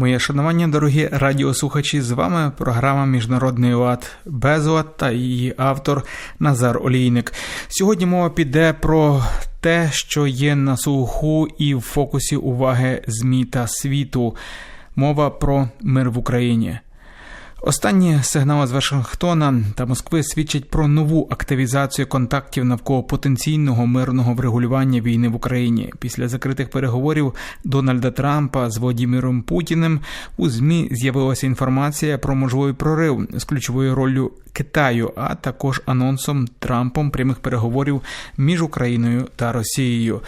Моє шанування, дорогі радіослухачі, з вами програма Міжнародний лад Безлад та її автор Назар Олійник. Сьогодні мова піде про те, що є на слуху і в фокусі уваги ЗМІ та світу. Мова про мир в Україні. Останні сигнали з Вашингтона та Москви свідчать про нову активізацію контактів навколо потенційного мирного врегулювання війни в Україні. Після закритих переговорів Дональда Трампа з Володимиром Путіним у змі з'явилася інформація про можливий прорив з ключовою роллю Китаю, а також анонсом Трампом прямих переговорів між Україною та Росією.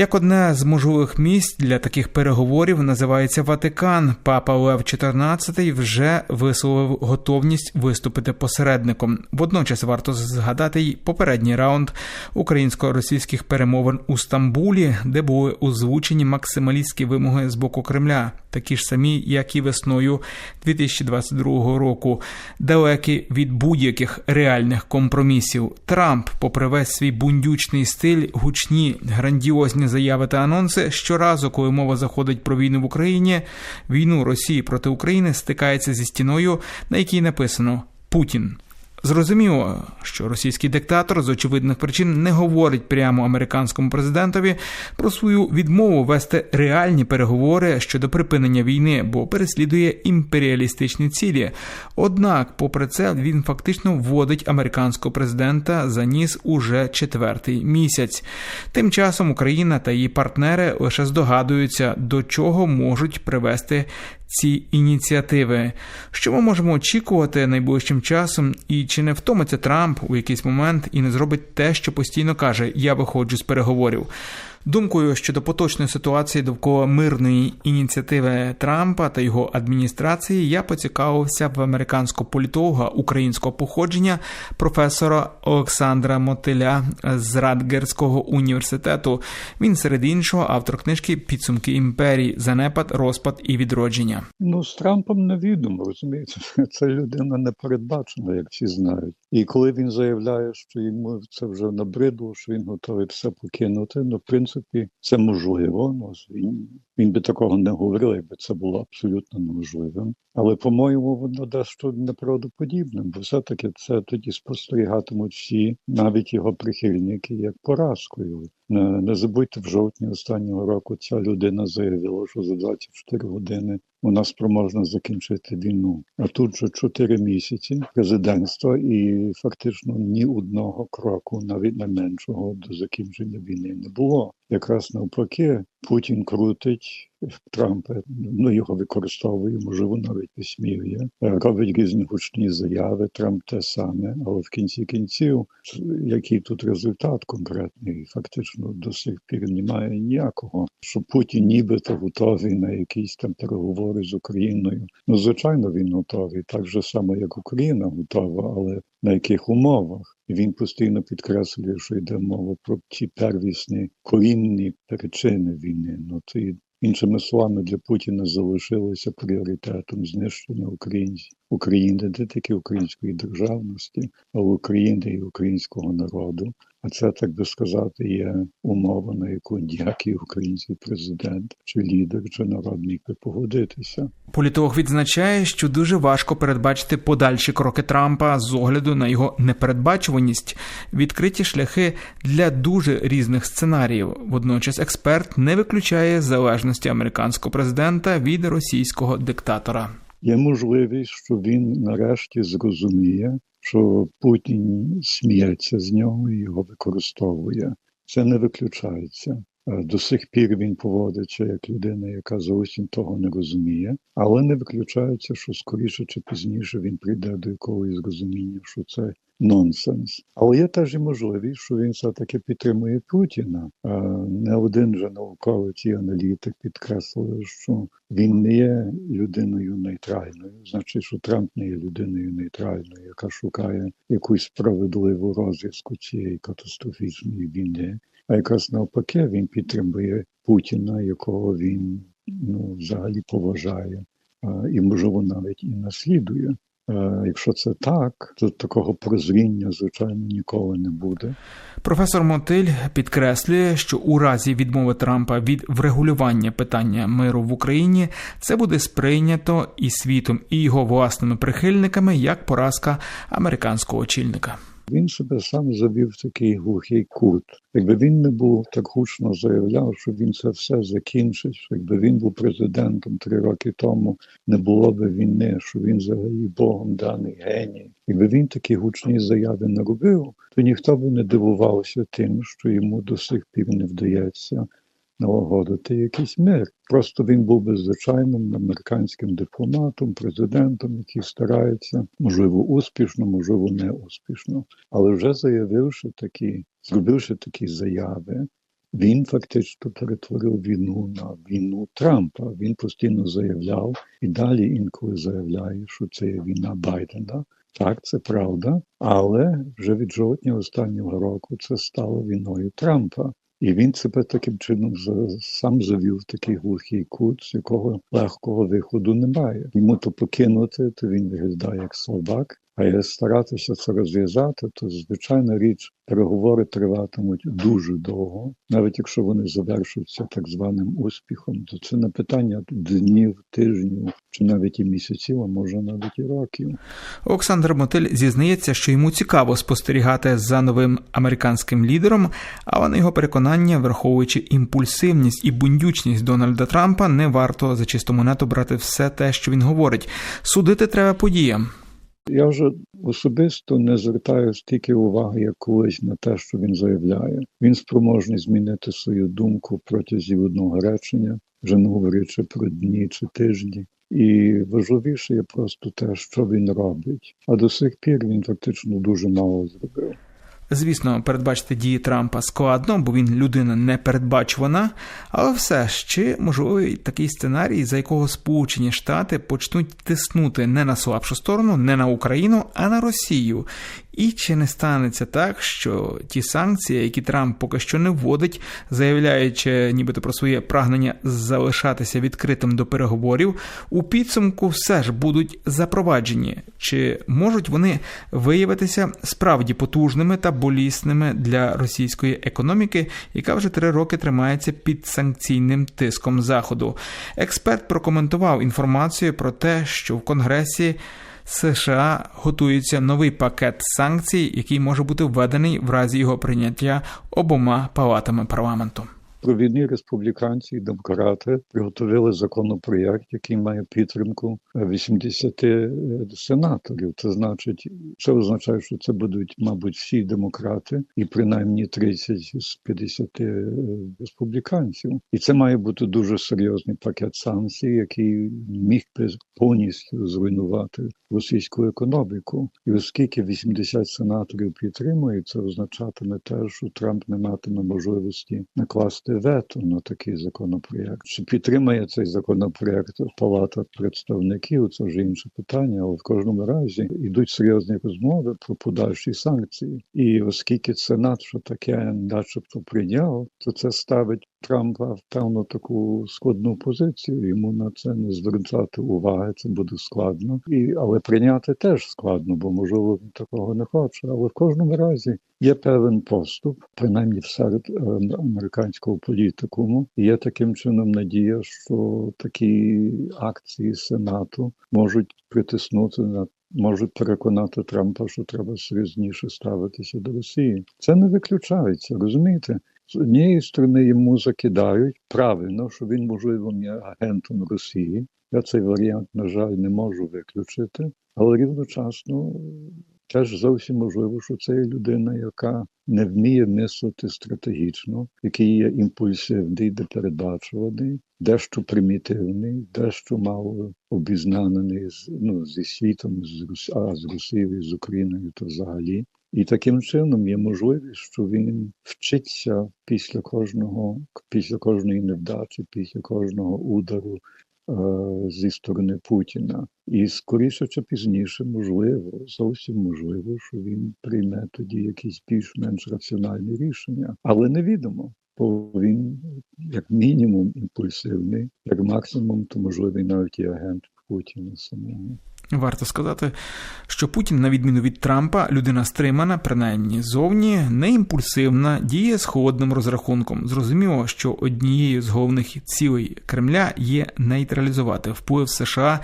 Як одне з можливих місць для таких переговорів називається Ватикан. Папа Лев XIV вже висловив готовність виступити посередником. Водночас варто згадати й попередній раунд українсько-російських перемовин у Стамбулі, де були озвучені максималістські вимоги з боку Кремля, такі ж самі, як і весною 2022 року, далекі від будь-яких реальних компромісів. Трамп, попри весь свій бундючний стиль, гучні грандіозні заяви та анонси, щоразу, коли мова заходить про війну в Україні, війну Росії проти України стикається зі стіною, на якій написано Путін. Зрозуміло, що російський диктатор з очевидних причин не говорить прямо американському президентові про свою відмову вести реальні переговори щодо припинення війни, бо переслідує імперіалістичні цілі. Однак, попри це, він фактично вводить американського президента за ніс уже четвертий місяць. Тим часом Україна та її партнери лише здогадуються, до чого можуть привести ці ініціативи. Що ми можемо очікувати найближчим часом, і чи не втомиться Трамп у якийсь момент і не зробить те, що постійно каже: Я виходжу з переговорів. Думкою щодо поточної ситуації довкола мирної ініціативи Трампа та його адміністрації я поцікавився в американського політолога українського походження професора Олександра Мотиля з Радгерського університету. Він серед іншого автор книжки Підсумки імперії, занепад, розпад і відродження. Ну з Трампом невідомо розумієте. Це людина непередбачена, як всі знають. І коли він заявляє, що йому це вже набридло, що він готовий все покинути, ну в принципі це можливо. Ну він він би такого не говорив, якби це було абсолютно неможливим. Але, по-моєму, воно дещо неправдоподібним, бо все-таки це тоді спостерігатимуть всі, навіть його прихильники, як поразкою. Не, не забудьте, в жовтні останнього року ця людина заявила, що за 24 години вона спроможна закінчити війну. А тут же 4 місяці президентства і фактично ні одного кроку, навіть найменшого, до закінчення війни не було. Якраз навпаки, Путін крутить Трампа, ну його використовує, можливо, навіть висміює, робить різні гучні заяви. Трамп те саме, але в кінці кінців, який тут результат конкретний, фактично до сих пір немає ніякого. Що Путін нібито готовий на якісь там переговори з Україною. Ну звичайно, він готовий, так же само, як Україна готова, але на яких умовах? Він постійно підкреслює, що йде мова про ті первісні корінні причини війни. Ну це іншими словами для Путіна залишилося пріоритетом знищення українців України, не тільки української державності, а України і українського народу. А це так би сказати є умова, на яку ніякий український президент чи лідер чи народ міг би погодитися. Політолог відзначає, що дуже важко передбачити подальші кроки Трампа з огляду на його непередбачуваність, відкриті шляхи для дуже різних сценаріїв. Водночас, експерт не виключає залежності американського президента від російського диктатора. Є можливість, що він нарешті зрозуміє, що Путін сміється з нього і його використовує. Це не виключається. До сих пір він поводиться як людина, яка зовсім того не розуміє, але не виключається, що скоріше чи пізніше він прийде до якогось розуміння, що це нонсенс. Але є теж і можливість, що він все-таки підтримує Путіна. Не один же науковець і аналітик підкреслив, що він не є людиною нейтральною, значить, що Трамп не є людиною нейтральною, яка шукає якусь справедливу розв'язку цієї катастрофічної війни. А якраз навпаки він підтримує Путіна, якого він ну взагалі поважає, і можливо навіть і наслідує. Е, Якщо це так, то такого прозріння, звичайно, ніколи не буде. Професор Мотиль підкреслює, що у разі відмови Трампа від врегулювання питання миру в Україні це буде сприйнято і світом, і його власними прихильниками як поразка американського очільника. Він себе сам завів в такий глухий кут. Якби він не був так гучно заявляв, що він це все закінчить, що якби він був президентом три роки тому, не було би війни, що він взагалі Богом даний геній. Якби він такі гучні заяви не робив, то ніхто би не дивувався тим, що йому до сих пір не вдається налагодити якийсь мир. Просто він був би звичайним американським дипломатом, президентом, який старається, можливо, успішно, можливо, не успішно. Але вже заявивши такі, зробивши такі заяви, він фактично перетворив війну на війну Трампа. Він постійно заявляв і далі інколи заявляє, що це є війна Байдена. Так, це правда, але вже від жовтня останнього року це стало війною Трампа. І він себе таким чином сам завів в такий глухий кут, з якого легкого виходу немає. Йому то покинути, то він виглядає як слабак. А як старатися це розв'язати, то звичайна річ, переговори триватимуть дуже довго, навіть якщо вони завершуються так званим успіхом, то це не питання днів, тижнів чи навіть і місяців, а може навіть і років. Олександр Мотиль зізнається, що йому цікаво спостерігати за новим американським лідером, але на його переконання, враховуючи імпульсивність і бундючність Дональда Трампа, не варто за чисту монету брати все те, що він говорить. Судити треба подіям. Я вже особисто не звертаю стільки уваги, як колись на те, що він заявляє. Він спроможний змінити свою думку протягом одного речення, вже не говорячи про дні чи тижні. І важливіше є просто те, що він робить. А до сих пір він фактично дуже мало зробив. Звісно, передбачити дії Трампа складно, бо він людина непередбачувана, але все чи можливий такий сценарій, за якого Сполучені Штати почнуть тиснути не на слабшу сторону, не на Україну, а на Росію. І чи не станеться так, що ті санкції, які Трамп поки що не вводить, заявляючи нібито про своє прагнення залишатися відкритим до переговорів, у підсумку все ж будуть запроваджені, чи можуть вони виявитися справді потужними та болісними для російської економіки, яка вже три роки тримається під санкційним тиском заходу? Експерт прокоментував інформацію про те, що в Конгресі. США готується новий пакет санкцій, який може бути введений в разі його прийняття обома палатами парламенту. Провідні республіканці і демократи приготовили законопроєкт, який має підтримку 80 сенаторів. Це значить, це означає, що це будуть, мабуть, всі демократи, і принаймні 30 з 50 республіканців. І це має бути дуже серйозний пакет санкцій, який міг би повністю зруйнувати російську економіку. І оскільки 80 сенаторів підтримують, це означатиме те, що Трамп не матиме можливості накласти вето на такий законопроєкт. Чи підтримає цей законопроєкт Палата представників? Це вже інше питання, але в кожному разі йдуть серйозні розмови про подальші санкції. І оскільки Сенат, що таке, начебто прийняв, то це ставить Трампа в певну таку складну позицію. Йому на це не звертати уваги, це буде складно. І але прийняти теж складно, бо можливо такого не хоче. Але в кожному разі є певен поступ, принаймні серед е, американського політикуму. Є таким чином надія, що такі акції Сенату можуть притиснути на. Можуть переконати Трампа, що треба серйозніше ставитися до Росії. Це не виключається, розумієте? З однієї сторони йому закидають правильно, що він, можливо, є агентом Росії. Я цей варіант, на жаль, не можу виключити, але рівночасно теж зовсім можливо, що це є людина, яка не вміє мислити стратегічно, який є імпульсивний, непередбачуваний, дещо примітивний, дещо мало обізнанений з ну зі світом, з а з Росією, з Україною, то взагалі. І таким чином є можливість, що він вчиться після кожного, після кожної невдачі, після кожного удару е, зі сторони Путіна. І скоріше чи пізніше, можливо, зовсім можливо, що він прийме тоді якісь більш-менш раціональні рішення, але невідомо. Бо він, як мінімум, імпульсивний, як максимум, то можливий навіть і агент Путіна самого. Варто сказати, що Путін, на відміну від Трампа, людина стримана, принаймні зовні, не імпульсивна, діє з холодним розрахунком. Зрозуміло, що однією з головних цілей Кремля є нейтралізувати вплив США,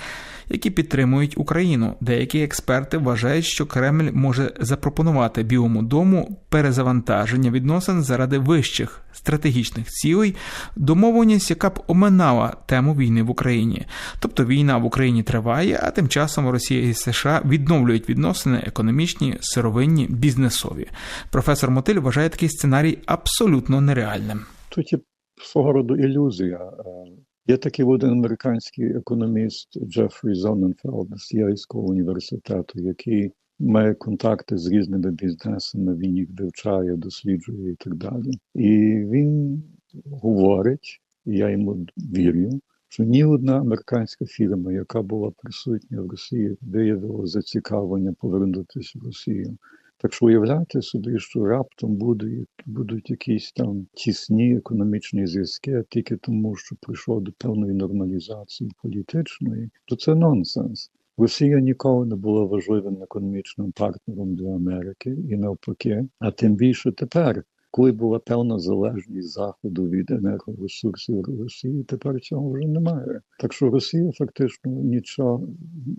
які підтримують Україну. Деякі експерти вважають, що Кремль може запропонувати Білому дому перезавантаження відносин заради вищих стратегічних цілей, домовленість, яка б оминала тему війни в Україні. Тобто війна в Україні триває, а тим часом Росія і США відновлюють відносини економічні, сировинні, бізнесові. Професор Мотиль вважає такий сценарій абсолютно нереальним. Тут є свого роду ілюзія. Е, Є такий один американський економіст Джефрі Зоненфелд з Єльського університету, який має контакти з різними бізнесами, він їх вивчає, досліджує і так далі. І він говорить, і я йому вірю, що ні одна американська фірма, яка була присутня в Росії, виявила зацікавлення повернутися в Росію. Так що уявляти собі, що раптом будуть, будуть якісь там тісні економічні зв'язки тільки тому, що прийшло до певної нормалізації політичної, то це нонсенс. Росія ніколи не була важливим економічним партнером для Америки і навпаки, а тим більше тепер. Коли була певна залежність заходу від енергоресурсів Росії, тепер цього вже немає. Так що Росія фактично нічого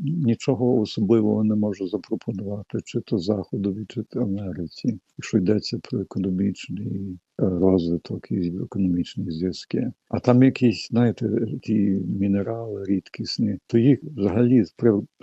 нічого особливого не може запропонувати, чи то заходові, чи то Америці, якщо йдеться про економічний розвиток і економічні зв'язки. А там якісь, знаєте, ті мінерали рідкісні, то їх взагалі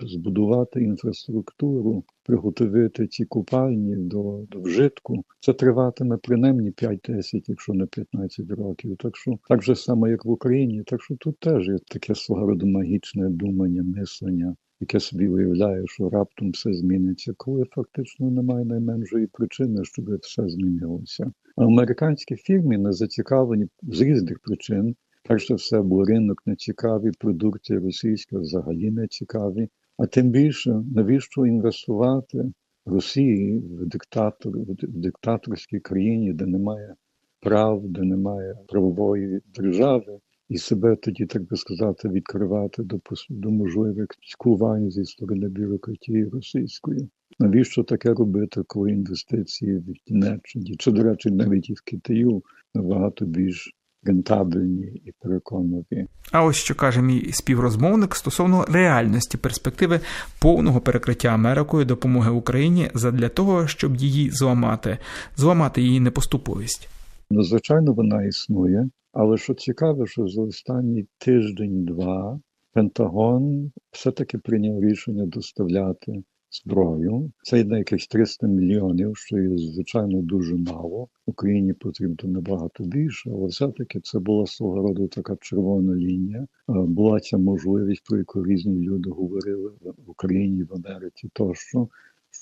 збудувати інфраструктуру, приготувати ці купальні до, до вжитку. Це триватиме принаймні 5-10, якщо не 15 років. Так що так же само, як в Україні, так що тут теж є таке свого роду магічне думання, мислення. Яке собі виявляє, що раптом все зміниться, коли фактично немає найменшої причини, щоб все змінилося. А американські фірми не зацікавлені з різних причин. Перш за все, бо ринок не цікавий, продукція російська взагалі не цікаві. А тим більше, навіщо інвестувати Росії в диктатор, в диктаторській країні, де немає прав, де немає правової держави, і себе тоді, так би сказати, відкривати до до можливих цькувань зі сторони бюрократії російської. Навіщо таке робити, коли інвестиції в Німеччині, чи, до речі, навіть і в Китаю набагато більш рентабельні і переконливі. А ось що каже мій співрозмовник стосовно реальності перспективи повного перекриття Америкою допомоги Україні задля того, щоб її зламати, зламати її непоступовість. Ну, звичайно, вона існує, але що цікаво, що за останній тиждень-два Пентагон все-таки прийняв рішення доставляти зброю. Це йде якихось 300 мільйонів, що є звичайно дуже мало. Україні потрібно набагато більше, але все-таки це була свого роду така червона лінія. Е, була ця можливість, про яку різні люди говорили в Україні, в Америці, тощо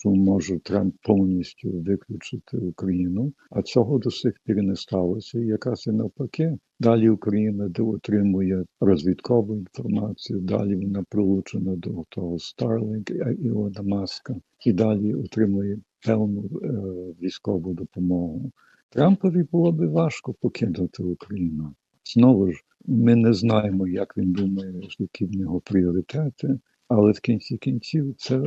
що може Трамп повністю виключити Україну, а цього до сих пір не сталося. І якраз і навпаки, далі Україна отримує розвідкову інформацію, далі вона прилучена до того Starlink Ілона Маска, і далі отримує певну е, військову допомогу. Трампові було би важко покинути Україну. Знову ж ми не знаємо, як він думає, які в нього пріоритети, але в кінці кінців це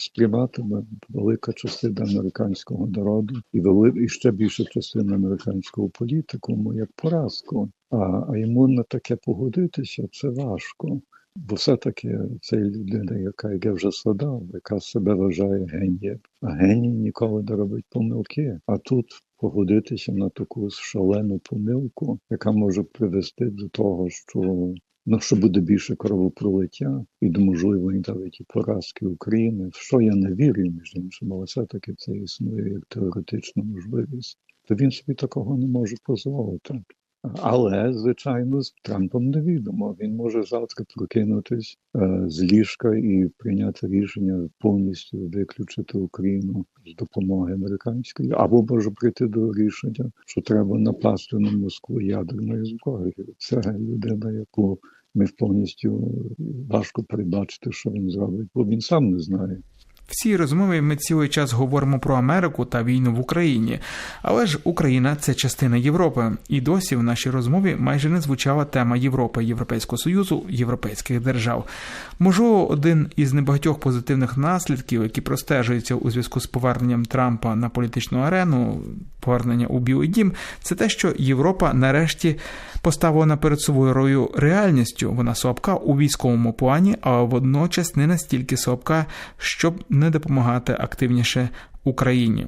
сприйматиме велика частина американського народу і вели і ще більша частина американського політикуму як поразку. А, а йому на таке погодитися це важко. Бо все-таки це людина, яка як я вже згадав, яка себе вважає генієм. А геній ніколи не робить помилки. А тут погодитися на таку шалену помилку, яка може привести до того, що Ну, що буде більше кровопролиття і до можливої навіть і поразки України, в що я не вірю, між іншим, але все-таки це існує як теоретична можливість, то він собі такого не може дозволити. Але, звичайно, з Трампом невідомо. Він може завтра прокинутись е, з ліжка і прийняти рішення повністю виключити Україну з допомоги американської, або може прийти до рішення, що треба напасти на Москву ядерною зброєю. Це людина, яку ми повністю важко передбачити, що він зробить, бо він сам не знає. В цій розмові ми цілий час говоримо про Америку та війну в Україні, але ж Україна це частина Європи, і досі в нашій розмові майже не звучала тема Європи, Європейського союзу, європейських держав. Можливо, один із небагатьох позитивних наслідків, які простежуються у зв'язку з поверненням Трампа на політичну арену, повернення у Білий Дім, це те, що Європа нарешті поставлена перед собою реальністю. Вона слабка у військовому плані, але водночас не настільки слабка, щоб не допомагати активніше Україні.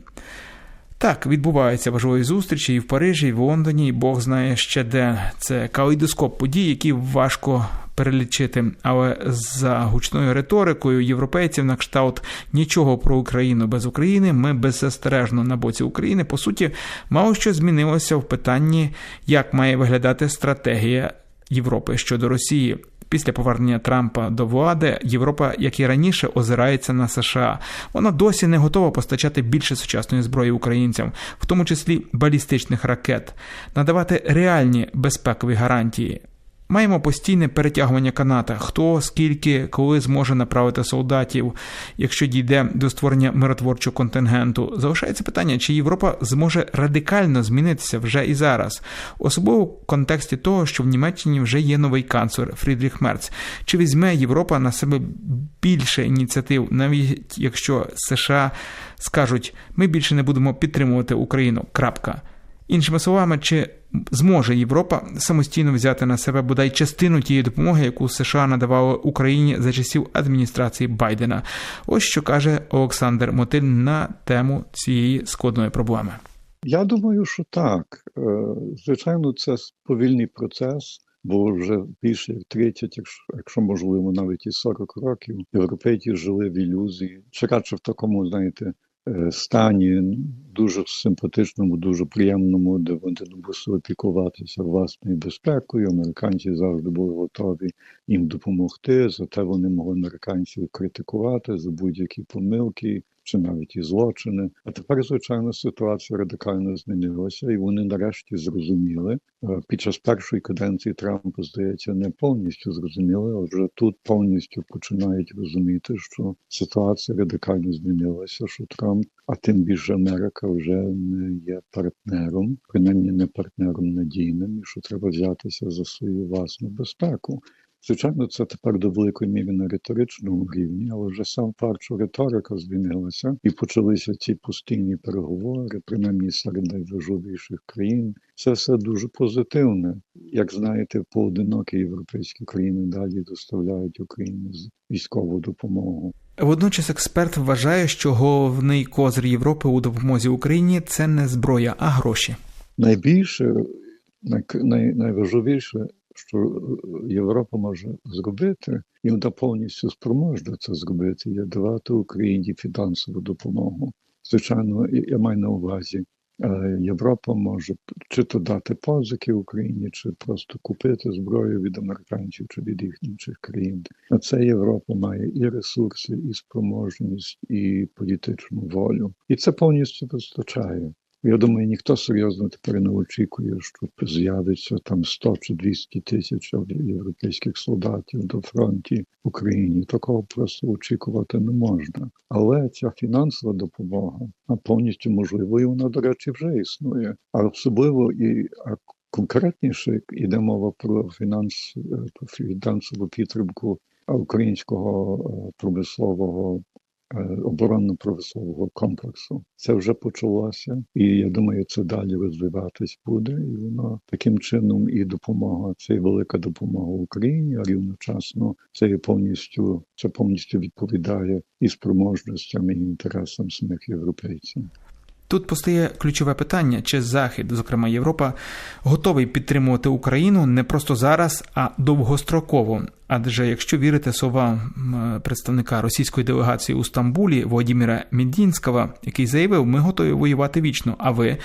Так, відбуваються важливі зустрічі і в Парижі, і в Лондоні, і Бог знає ще де. Це калейдоскоп подій, які важко перелічити. Але за гучною риторикою європейців на кшталт нічого про Україну без України. Ми беззастережно на боці України. По суті, мало що змінилося в питанні, як має виглядати стратегія Європи щодо Росії. Після повернення Трампа до влади Європа, як і раніше, озирається на США. Вона досі не готова постачати більше сучасної зброї українцям, в тому числі балістичних ракет, надавати реальні безпекові гарантії. Маємо постійне перетягування каната, хто скільки, коли зможе направити солдатів, якщо дійде до створення миротворчого контингенту. Залишається питання, чи Європа зможе радикально змінитися вже і зараз, особливо в контексті того, що в Німеччині вже є новий канцлер Фрідріх Мерц. Чи візьме Європа на себе більше ініціатив, навіть якщо США скажуть, ми більше не будемо підтримувати Україну. Крапка. Іншими словами, чи зможе Європа самостійно взяти на себе бодай частину тієї допомоги, яку США надавали Україні за часів адміністрації Байдена? Ось що каже Олександр Мотиль на тему цієї складної проблеми. Я думаю, що так. Е, Звичайно, це повільний процес. Бо вже більше як 30, якщо, якщо можливо, навіть і 40 років європейці жили в ілюзії, чи радше в такому, знаєте, стані дуже симпатичному, дуже приємному, де вони мусили пікуватися власною безпекою. Американці завжди були готові їм допомогти. Зате вони могли американців критикувати за будь-які помилки. Чи навіть і злочини. А тепер, звичайно, ситуація радикально змінилася, і вони нарешті зрозуміли. Е, Під час першої каденції Трампа, здається, не повністю зрозуміли, а вже тут повністю починають розуміти, що ситуація радикально змінилася, що Трамп, а тим більше Америка, вже не є партнером, принаймні не партнером надійним, і що треба взятися за свою власну безпеку. Звичайно, це тепер до великої міри на риторичному рівні, але вже сам факт, що риторика змінилася, і почалися ці постійні переговори, принаймні серед найважливіших країн. Це все дуже позитивне. Як знаєте, поодинокі європейські країни далі доставляють Україні з військову допомогу. Водночас експерт вважає, що головний козир Європи у допомозі Україні це не зброя, а гроші. Найбільше, най, най, найважливіше що Європа може зробити, і вона повністю спроможна це зробити, є давати Україні фінансову допомогу. Звичайно, я маю на увазі, Європа може чи то дати позики Україні, чи просто купити зброю від американців чи від їх країн. На це Європа має і ресурси, і спроможність, і політичну волю, і це повністю вистачає. Я думаю, ніхто серйозно тепер не очікує, що з'явиться там 100 чи 200 тисяч європейських солдатів до фронті в Україні. Такого просто очікувати не можна. Але ця фінансова допомога повністю можливо, і вона, до речі, вже існує. А особливо і а конкретніше йде мова про фінанс фінансову підтримку українського промислового оборонно-промислового комплексу. Це вже почалося, і я думаю, це далі розвиватись буде. І воно таким чином і допомога це і велика допомога Україні, а рівночасно це і повністю це повністю відповідає і спроможностям, і інтересам самих європейців. Тут постає ключове питання: чи Захід, зокрема Європа, готовий підтримувати Україну не просто зараз, а довгостроково. Адже якщо вірити словам представника російської делегації у Стамбулі Володимира Мідінського, який заявив, ми готові воювати вічно. А ви?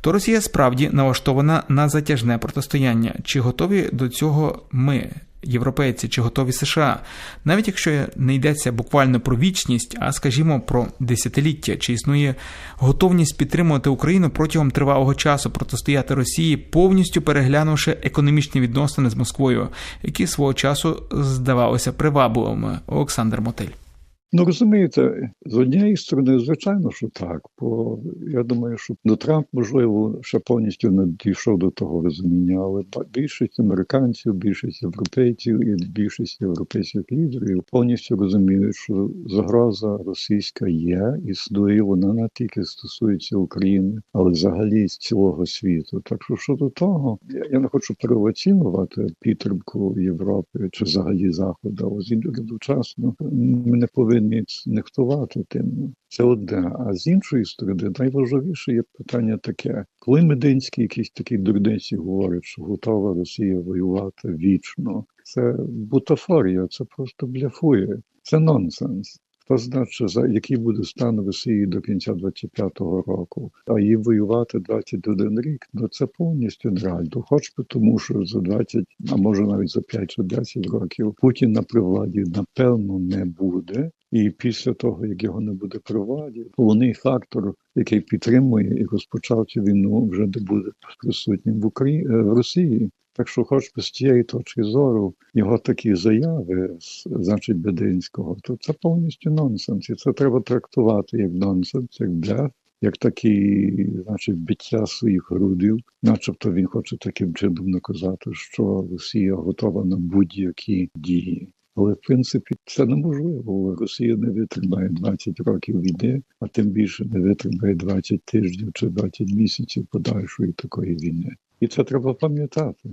То Росія справді налаштована на затяжне протистояння. Чи готові до цього ми? європейці чи готові США, навіть якщо не йдеться буквально про вічність, а скажімо про десятиліття, чи існує готовність підтримувати Україну протягом тривалого часу, протистояти Росії, повністю переглянувши економічні відносини з Москвою, які свого часу здавалися привабливими. Олександр Мотель. Ну розумієте, з однієї сторони, звичайно, що так. Бо я думаю, що ну, Трамп, можливо, ще повністю не дійшов до того розуміння, але більшість американців, більшість європейців і більшість європейських лідерів повністю розуміють, що загроза російська є, існує, вона не тільки стосується України, але взагалі з цілого світу. Так що щодо того, я, не хочу переоцінювати підтримку Європи чи взагалі Заходу, але з іншого одночасно ми не повинні нехтувати тим. Це одне. А з іншої сторони, найважливіше є питання таке: коли Мединський якийсь такий дурниці говорить, що готова Росія воювати вічно, це бутафорія, це просто бляфує, це нонсенс. Хто що за який буде стан Росії до кінця 25-го року, а її воювати 21 рік, ну це повністю нереально. Хоч би тому, що за 20, а може навіть за 5 чи 10 років Путін на привладі напевно не буде. І після того, як його не при при владі, головний фактор, який підтримує і розпочав цю війну, вже не буде присутнім в Україні в Росії. Так що, хоч би з цієї точки зору, його такі заяви, значить, Бединського, то це повністю нонсенс. І це треба трактувати як нонсенс, як бляф, як такі, значить, биття своїх грудів, начебто він хоче таким чином наказати, що Росія готова на будь-які дії. Але в принципі це неможливо. Росія не витримає 20 років війни, а тим більше не витримає 20 тижнів чи 20 місяців подальшої такої війни. І це треба пам'ятати.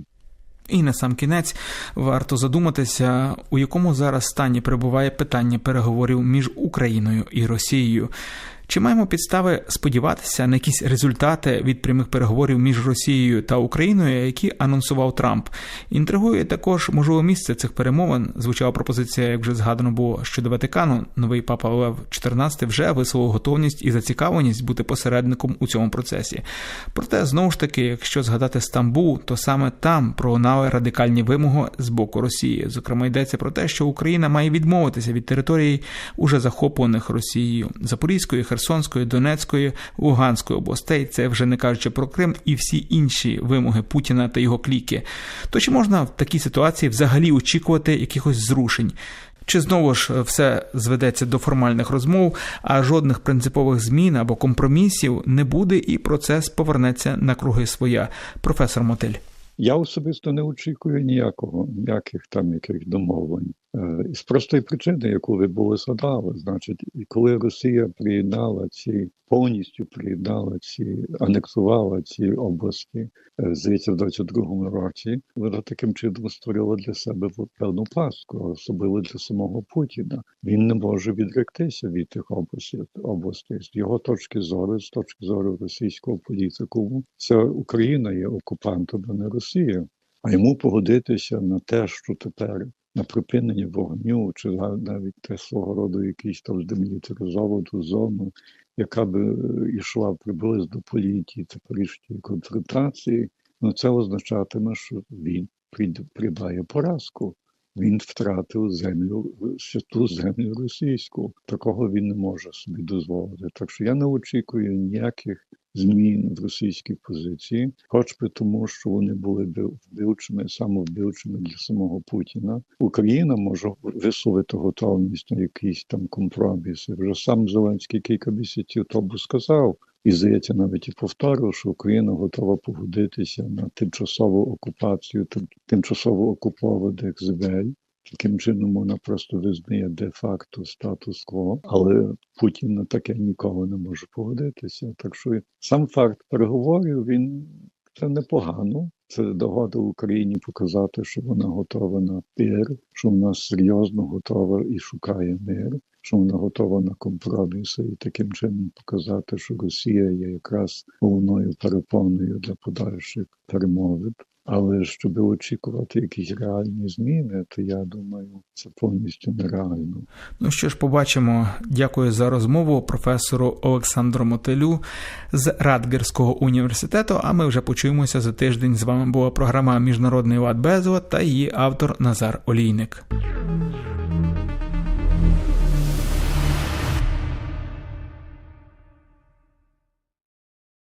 І на сам кінець варто задуматися, у якому зараз стані перебуває питання переговорів між Україною і Росією. Чи маємо підстави сподіватися на якісь результати від прямих переговорів між Росією та Україною, які анонсував Трамп? Інтригує також можливе місце цих перемовин. Звучала пропозиція, як вже згадано було щодо Ватикану. Новий папа Лев XIV вже висловив готовність і зацікавленість бути посередником у цьому процесі. Проте знову ж таки, якщо згадати Стамбул, то саме там пролунали радикальні вимоги з боку Росії. Зокрема, йдеться про те, що Україна має відмовитися від територій, уже захоплених Росією Запорізької, Херсонської, Донецької, Луганської областей. Це вже не кажучи про Крим і всі інші вимоги Путіна та його кліки. То чи можна в такій ситуації взагалі очікувати якихось зрушень? Чи знову ж все зведеться до формальних розмов, а жодних принципових змін або компромісів не буде, і процес повернеться на круги своя? Професор Мотель. Я особисто не очікую ніякого, ніяких там яких домовлень. Е, з простої причини, яку ви були згадали, значить, коли Росія приєднала ці повністю приєднала ці, анексувала ці області, е, здається, в 22-му році, вона таким чином створила для себе певну пастку, особливо для самого Путіна. Він не може відректися від тих областей областей. З його точки зору, з точки зору російського політику, це Україна є окупантом, а не Росія. А йому погодитися на те, що тепер на припинення вогню, чи навіть те свого роду якийсь там демілітаризовану зону, яка би йшла приблизно по лінії теперішньої конфронтації, ну це означатиме, що він придбає поразку. Він втратив землю святу землю російську. Такого він не може собі дозволити. Так що я не очікую ніяких змін в російській позиції, хоч би тому, що вони були вбивчими, самовбивчими для самого Путіна. Україна може висловити готовність на якісь там компроміси. Вже сам Зеленський кілька місяців тому сказав. І здається, навіть і повторив, що Україна готова погодитися на тимчасову окупацію, тим, тимчасово окупованих земель. Таким чином вона просто визнає де-факто статус-кво, але Путін на таке ніколи не може погодитися. Так що сам факт переговорів він це непогано. Це догода Україні показати, що вона готова на мир, що вона серйозно готова і шукає мир, що вона готова на компроміси, і таким чином показати, що Росія є якраз головною перепоною для подальших перемовин. Але щоб очікувати якісь реальні зміни, то я думаю, це повністю нереально. Ну що ж, побачимо. Дякую за розмову професору Олександру Мотелю з Радгерського університету. А ми вже почуємося за тиждень. З вами була програма Міжнародний лад Безлад та її автор Назар Олійник.